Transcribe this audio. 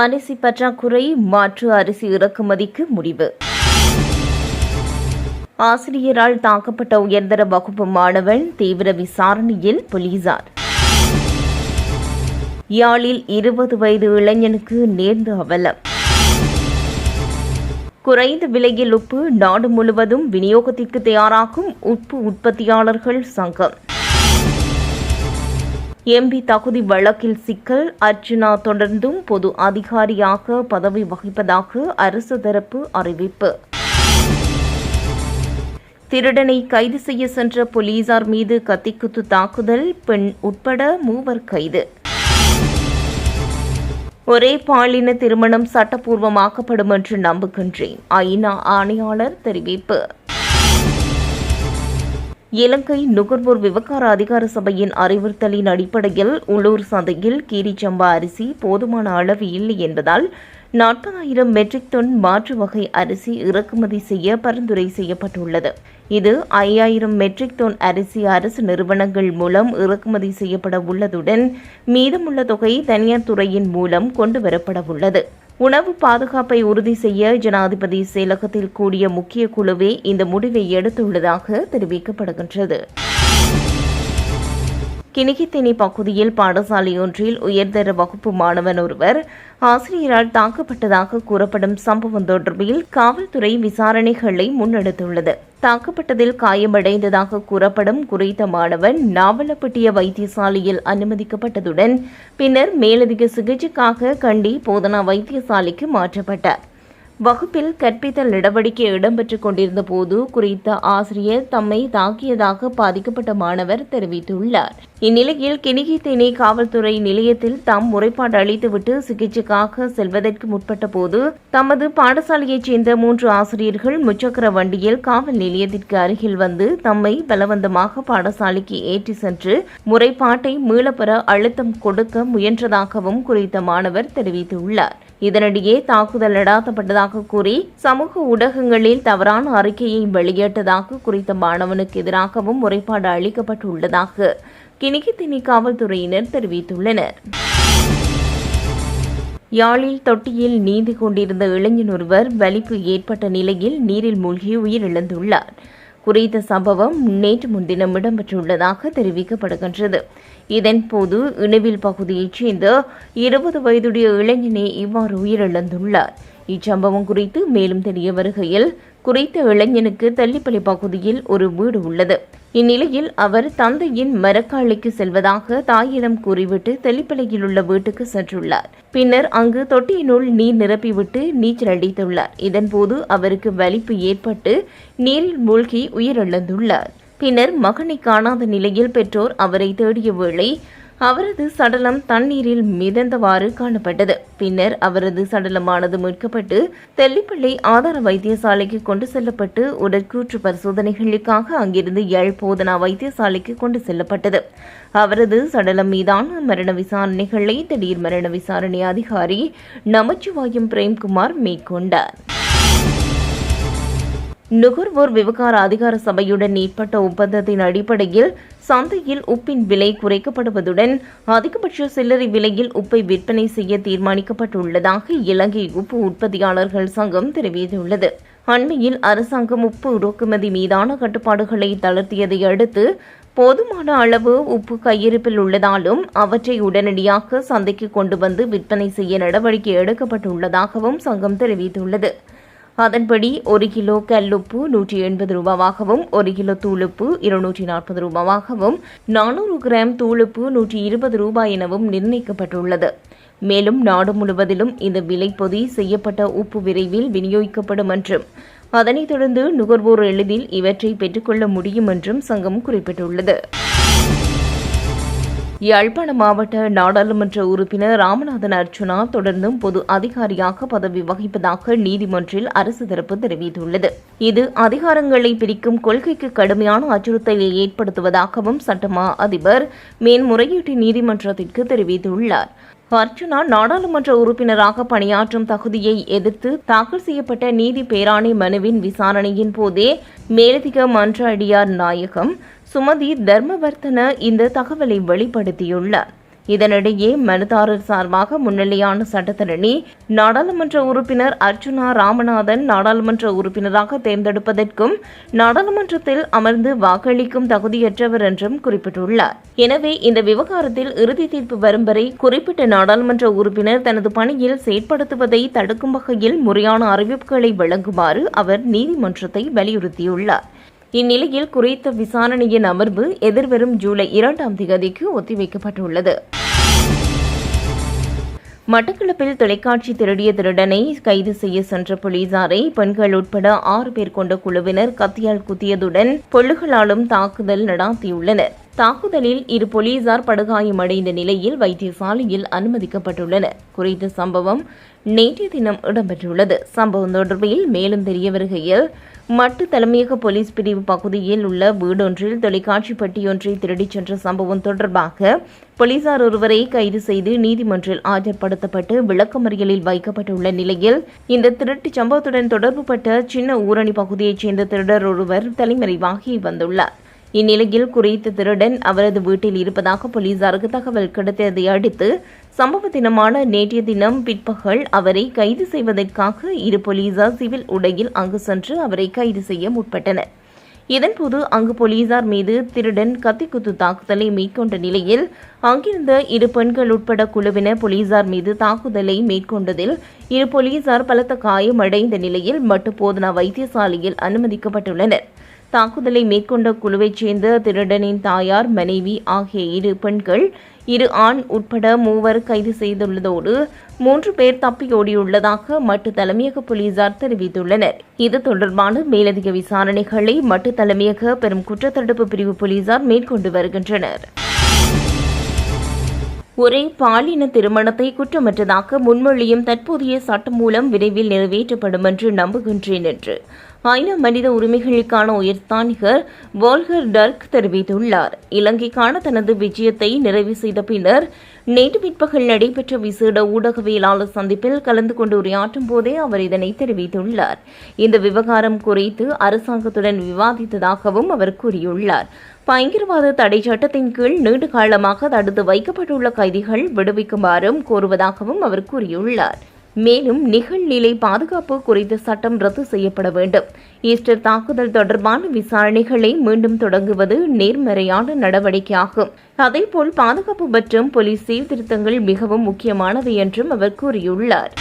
அரிசி பற்றாக்குறை மாற்று அரிசி இறக்குமதிக்கு முடிவு. ஆசிரியரால் தாக்கப்பட்ட உயர்தர வகுப்பு மாணவன் தீவிர விசாரணையில் போலீசார். யாழில் இருபது வயது இளைஞனுக்கு நேர்ந்த அவலம். குறைந்த விலையில் உப்பு நாடு முழுவதும் விநியோகத்திற்கு தயாராகும் உப்பு உற்பத்தியாளர்கள் சங்கம். எம்பி தகுதி வழக்கில் சிக்கல். அர்ச்சனா தொடர்ந்தும் பொது அதிகாரியாக பதவி வகிப்பதாக அரசு தரப்பு அறிவிப்பு. திருடனை கைது செய்ய சென்ற போலீசார் மீது கத்திக்குத்து தாக்குதல். பெண் உட்பட மூவர் கைது. ஒரே பாலின திருமணம் சட்டப்பூர்வமாக்கப்படும் என்று நம்புகின்றேன். ஐநா ஆணையாளர் தெரிவிப்பு. இலங்கை நுகர்வோர் விவகார அதிகார சபையின் அறிவுறுத்தலின் அடிப்படையில் உள்ளூர் சந்தையில் கீரிச்சம்பா அரிசி போதுமான அளவு இல்லை என்பதால் நாற்பதாயிரம் மெட்ரிக் டன் மாற்று வகை அரிசி இறக்குமதி செய்ய பரிந்துரை செய்யப்பட்டுள்ளது. இது ஐயாயிரம் மெட்ரிக் டன் அரிசி அரசு நிறுவனங்கள் மூலம் இறக்குமதி செய்யப்பட உள்ளதுடன் மீதமுள்ள தொகை தனியார் துறையின் மூலம் கொண்டுவரப்பட உள்ளது. உணவு பாதுகாப்பை உறுதி செய்ய ஜனாதிபதி செயலகத்தில் கூடிய முக்கிய குழுவே இந்த முடிவை எடுத்துள்ளதாக தெரிவிக்கப்படுகின்றது. கிணிகித்தினி பகுதியில் பாடசாலை ஒன்றில் உயர்தர வகுப்பு மாணவன் ஒருவர் ஆசிரியரால் தாக்கப்பட்டதாக கூறப்படும் சம்பவம் தொடர்பில் காவல்துறை விசாரணைகளை முன்னெடுத்துள்ளது. தாக்கப்பட்டதில் காயமடைந்ததாக கூறப்படும் குறித்த மாணவன் நாவலப்பட்டிய வைத்தியசாலையில் அனுமதிக்கப்பட்டதுடன் பின்னர் மேலதிக சிகிச்சைக்காக கண்டி போதனா வைத்தியசாலைக்கு மாற்றப்பட்டார். வகுப்பில் கற்பித்தல் நடவடிக்கை இடம்பெற்றுக் கொண்டிருந்த போது குறித்த ஆசிரியர் தம்மை தாக்கியதாக பாதிக்கப்பட்ட மாணவர் தெரிவித்துள்ளார். இந்நிலையில் கிணிகித்தேனி காவல்துறை நிலையத்தில் தாம் முறைப்பாடு அளித்துவிட்டு சிகிச்சைக்காக செல்வதற்கு முற்பட்ட போது தமது பாடசாலையைச் சேர்ந்த மூன்று ஆசிரியர்கள் முச்சக்கர வண்டியில் காவல் நிலையத்திற்கு அருகில் வந்து தம்மை பலவந்தமாக பாடசாலைக்கு ஏற்றி சென்று முறைப்பாட்டை மீளப்பெற அழுத்தம் கொடுக்க முயன்றதாகவும் குறித்த மாணவர் தெரிவித்துள்ளார். இதனிடையே தாக்குதல் நடாத்தப்பட்டதாக கூறி சமூக ஊடகங்களில் தவறான அறிக்கையை வெளியிட்டதாக குறித்த மாணவனுக்கு எதிராகவும் முறைப்பாடு அளிக்கப்பட்டுள்ளதாக கிணிகித்தினி காவல்துறையினர் தெரிவித்துள்ளனர். யாழில் தொட்டியில் நீந்தி கொண்டிருந்த இளைஞன் ஒருவர் வலிப்பு ஏற்பட்ட நிலையில் நீரில் மூழ்கி உயிரிழந்துள்ளார். குறித்த சம்பவம் நேற்று முன்தினம் இடம்பெற்றுள்ளதாக தெரிவிக்கப்படுகின்றது. இதன்போது இணைவில் பகுதியைச் சேர்ந்த இருபது வயதுடைய இளைஞனே இவ்வாறு உயிரிழந்துள்ளார். இச்சம்பவம் குறித்து மேலும் தெரிய வருகையில் குறித்த இளைஞனுக்கு தள்ளிப்பள்ளி பகுதியில் ஒரு வீடு உள்ளது. இந்நிலையில் அவர் தந்தையின் மரக்காளிக்கு செல்வதாக தாயிடம் கூறிவிட்டு தெளிப்பலையில் உள்ள வீட்டுக்கு சென்றுள்ளார். பின்னர் அங்கு தொட்டியினுள் நீர் நிரப்பிவிட்டு நீச்சல் அடித்துள்ளார். இதன்போது அவருக்கு வலிப்பு ஏற்பட்டு நீரில் மூழ்கி உயிரிழந்துள்ளார். பின்னர் மகனை காணாத நிலையில் பெற்றோர் அவரை தேடிய வேளை அவரது சடலம் தண்ணீரில் மிதந்தவாறு காணப்பட்டது. பின்னர் அவரது சடலமானது மீட்கப்பட்டு தெல்லிப்பள்ளி ஆதார வைத்தியசாலைக்கு கொண்டு செல்லப்பட்டு உடற்கூற்று பரிசோதனைகளுக்காக அங்கிருந்து யாழ் போதனா வைத்தியசாலைக்கு கொண்டு செல்லப்பட்டது. அவரது சடலம் மீதான மரண விசாரணைகளை திடீர் மரண விசாரணை அதிகாரி நமச்சிவாயம் பிரேம்குமார் மேற்கொண்டார். நுகர்வோர் விவகார அதிகார சபையுடன் ஏற்பட்ட ஒப்பந்தத்தின் அடிப்படையில் சந்தையில் உப்பின் விலை குறைக்கப்படுவதுடன் அதிகபட்ச சில்லறை விலையில் உப்பை விற்பனை செய்ய தீர்மானிக்கப்பட்டுள்ளதாக இலங்கை உப்பு உற்பத்தியாளர்கள் சங்கம் தெரிவித்துள்ளது. அண்மையில் அரசாங்கம் உப்பு இறக்குமதி மீதான கட்டுப்பாடுகளை தளர்த்தியதை அடுத்து போதுமான அளவு உப்பு கையிருப்பில் உள்ளதாலும் அவற்றை உடனடியாக சந்தைக்கு கொண்டு வந்து விற்பனை செய்ய நடவடிக்கை எடுக்கப்பட்டுள்ளதாகவும் சங்கம் தெரிவித்துள்ளது. அதன்படி ஒரு கிலோ கல்லுப்பு நூற்றி எண்பது ரூபாவாகவும் ஒரு கிலோ தூளுப்பு இருநூற்றி நாற்பது ரூபாவாகவும் நானூறு கிராம் தூளுப்பு நூற்றி இருபது ரூபாய் எனவும் நிர்ணயிக்கப்பட்டுள்ளது. மேலும் நாடு முழுவதிலும் இந்த விலை பொதி செய்யப்பட்ட உப்பு விரைவில் விநியோகிக்கப்படும் என்றும் அதனைத் தொடர்ந்து நுகர்வோர் எளிதில் இவற்றை பெற்றுக்கொள்ள முடியும் என்றும் சங்கம் குறிப்பிட்டுள்ளது. யாழ்ப்பாண மாவட்ட நாடாளுமன்ற உறுப்பினர் ராமநாதன் அர்ச்சுனா தொடர்ந்தும் பொது அதிகாரியாக பதவி வகிப்பதாக நீதிமன்றில் அரசு தரப்பு தெரிவித்துள்ளது. இது அதிகாரங்களை பிரிக்கும் கொள்கைக்கு கடுமையான அச்சுறுத்தலை ஏற்படுத்துவதாகவும் சட்டமா அதிபர் மேன்முறையீட்டு நீதிமன்றத்திற்கு தெரிவித்துள்ளார். அர்ஜுனா நாடாளுமன்ற உறுப்பினராக பணியாற்றும் தகுதியை எதிர்த்து தாக்கல் செய்யப்பட்ட நீதி பேராணை மனுவின் விசாரணையின் போதே மேலதிக மன்ற அடியார் நாயகம் சுமதி தர்மவர்த்தன இந்த தகவலை வெளிப்படுத்தியுள்ளார். இதனிடையே மனுதாரர் சார்பாக முன்னிலையான சட்டத்தரணி நாடாளுமன்ற உறுப்பினர் அர்ச்சுனா ராமநாதன் நாடாளுமன்ற உறுப்பினராக தேர்ந்தெடுப்பதற்கும் நாடாளுமன்றத்தில் அமர்ந்து வாக்களிக்கும் தகுதியற்றவர் என்றும் குறிப்பிட்டுள்ளார். எனவே இந்த விவகாரத்தில் இறுதி தீர்ப்பு வரும் வரை குறிப்பிட்ட நாடாளுமன்ற உறுப்பினர் தனது பணியில் செயற்படுத்துவதை தடுக்கும் வகையில் முறையான அறிவிப்புகளை வழங்குமாறு அவர் நீதிமன்றத்தை வலியுறுத்தியுள்ளார். இந்நிலையில் குறித்த விசாரணையின் அமர்வு எதிர்வரும் ஜூலை இரண்டாம் தேதிக்கு ஒத்திவைக்கப்பட்டுள்ளது. மட்டக்களப்பில் தொலைக்காட்சி திருடிய திருடனை கைது செய்ய சென்ற போலீசாரை பெண்கள் உட்பட ஆறு பேர் கொண்ட குழுவினர் கத்தியால் குத்தியதுடன் பொல்லுகளாலும் தாக்குதல் நடாத்தியுள்ளனர். தாக்குதலில் இரு போலீசார் படுகாயமடைந்த நிலையில் வைத்தியசாலையில் அனுமதிக்கப்பட்டுள்ளனர். குறித்த சம்பவம் நேற்றைய தினம் இடம்பெற்றுள்ளது. சம்பவம் தொடர்பில் மேலும் தெரிய வருகையில் மட்டு தலைமையக போலீஸ் பிரிவு பகுதியில் உள்ள வீடொன்றில் தொலைக்காட்சி பெட்டியொன்றை திருடிச் சென்ற சம்பவம் தொடர்பாக போலீசார் ஒருவரை கைது செய்து நீதிமன்றில் ஆஜர்படுத்தப்பட்டு விளக்கமறியலில் வைக்கப்பட்டுள்ள நிலையில் இந்த திருட்டு சம்பவத்துடன் தொடர்புபட்ட சின்ன ஊரணி பகுதியைச் சேர்ந்த திருடர் ஒருவர் தலைமறைவாகி வந்துள்ளார். இந்நிலையில் குறித்த திருடன் அவரது வீட்டில் இருப்பதாக போலீசாருக்கு தகவல் கிடைத்ததை அடுத்து சம்பவ தினமான நேற்றைய தினம் பிற்பகல் அவரை கைது செய்வதற்காக இரு போலீசார் சிவில் உடையில் அங்கு சென்று அவரை கைது செய்ய முற்பட்டனர். இதன்போது அங்கு போலீசார் மீது திருடன் கத்திக்குத்து தாக்குதலை மேற்கொண்ட நிலையில் அங்கிருந்த இரு பெண்கள் உட்பட குழுவினர் போலீசார் மீது தாக்குதலை மேற்கொண்டதில் இரு போலீசார் பலத்த காயமடைந்த நிலையில் மட்டு போதனா வைத்தியசாலையில் அனுமதிக்கப்பட்டுள்ளனர். தாக்குதலை மேற்கொண்ட குழுவைச் சேர்ந்த திருடனின் தாயார் மனைவி ஆகிய இரு பெண்கள் இரு ஆண் உட்பட மூவர் கைது செய்துள்ளதோடு மூன்று பேர் தப்பியோடியுள்ளதாக மட்டு தலைமையக போலீசார் தெரிவித்துள்ளனர். இது தொடர்பான மேலதிக விசாரணைகளை மட்டு தலைமையக பெரும் குற்றத்தடுப்பு பிரிவு போலீசார் மேற்கொண்டு வருகின்றனர். ஒரே பாலின திருமணத்தை குற்றமற்றதாக முன்மொழியும் தற்போதைய சட்டம் மூலம் விரைவில் நிறைவேற்றப்படும் என்று நம்புகின்றேன் என்று ஐநா மனித உரிமைகளுக்கான உயர்ஸ்தானிகர் வால்கர் டர்க் தெரிவித்துள்ளார். இலங்கைக்கான தனது விஜயத்தை நிறைவு செய்த பின்னர் நேற்று பிற்பகல் நடைபெற்ற விசேட ஊடகவியலாளர் சந்திப்பில் கலந்து கொண்டு உரையாற்றும் போதே அவர் இதனை தெரிவித்துள்ளார். இந்த விவகாரம் குறித்து அரசாங்கத்துடன் விவாதித்ததாகவும் அவர் கூறியுள்ளார். பயங்கரவாத தடை சட்டத்தின் கீழ் நீண்ட காலமாக தடுத்து வைக்கப்பட்டுள்ள கைதிகள் விடுவிக்குமாறும் கோருவதாகவும் அவர் கூறியுள்ளார். மேலும் நிகழ்நிலை பாதுகாப்பு குறித்த சட்டம் ரத்து செய்யப்பட வேண்டும். ஈஸ்டர் தாக்குதல் தொடர்பான விசாரணைகளை மீண்டும் தொடங்குவது நேர்மறையான நடவடிக்கையாகும். அதேபோல் பாதுகாப்பு மற்றும் போலீஸ் சீர்திருத்தங்கள் மிகவும் முக்கியமானவை என்றும் அவர் கூறியுள்ளார்.